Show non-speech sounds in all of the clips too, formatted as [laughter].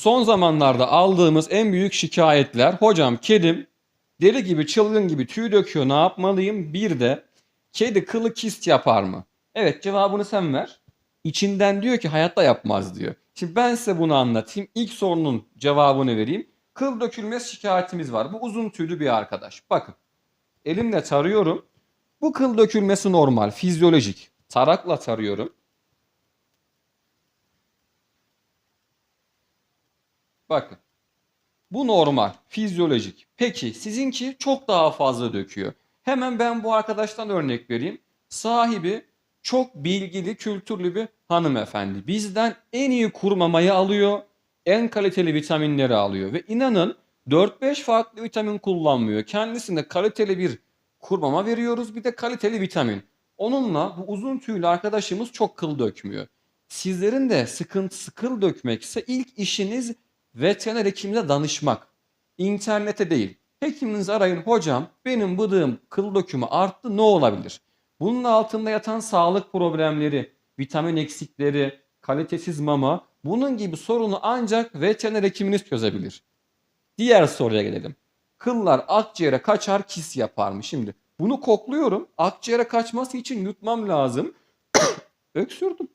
Son zamanlarda aldığımız en büyük şikayetler hocam kedim deli gibi çılgın gibi tüy döküyor ne yapmalıyım? Bir de kedi kılı kist yapar mı? Evet cevabını sen ver. İçinden diyor ki hayatta yapmaz diyor. Şimdi ben size bunu anlatayım. İlk sorunun cevabını vereyim. Kıl dökülmesi şikayetimiz var. Bu uzun tüylü bir arkadaş. Bakın elimle tarıyorum. Bu kıl dökülmesi normal, fizyolojik. Tarakla tarıyorum. Bakın. Bu normal, fizyolojik. Peki sizinki çok daha fazla döküyor. Hemen ben bu arkadaştan örnek vereyim. Sahibi çok bilgili, kültürlü bir hanımefendi. Bizden en iyi kurmamayı alıyor, en kaliteli vitaminleri alıyor ve inanın 4-5 farklı vitamin kullanmıyor. Kendisine kaliteli bir kurmama veriyoruz, bir de kaliteli vitamin. Onunla bu uzun tüylü arkadaşımız çok kıl dökmüyor. Sizlerin de sıkıntısı kıl dökmekse ilk işiniz veteriner hekimine danışmak. İnternete değil. Hekiminizi arayın hocam benim bıdığım kıl dökümü arttı ne olabilir? Bunun altında yatan sağlık problemleri, vitamin eksikleri, kalitesiz mama bunun gibi sorunu ancak veteriner hekiminiz çözebilir. Diğer soruya gelelim. Kıllar akciğere kaçar kis yapar mı? Şimdi bunu kokluyorum. Akciğere kaçması için yutmam lazım. [coughs] Öksürdüm.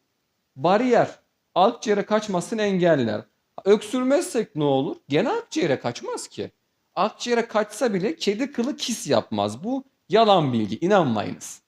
Bariyer akciğere kaçmasını engeller. Öksürmezsek ne olur? Gene akciğere kaçmaz ki. Akciğere kaçsa bile kedi kılı kis yapmaz. Bu yalan bilgi. İnanmayınız.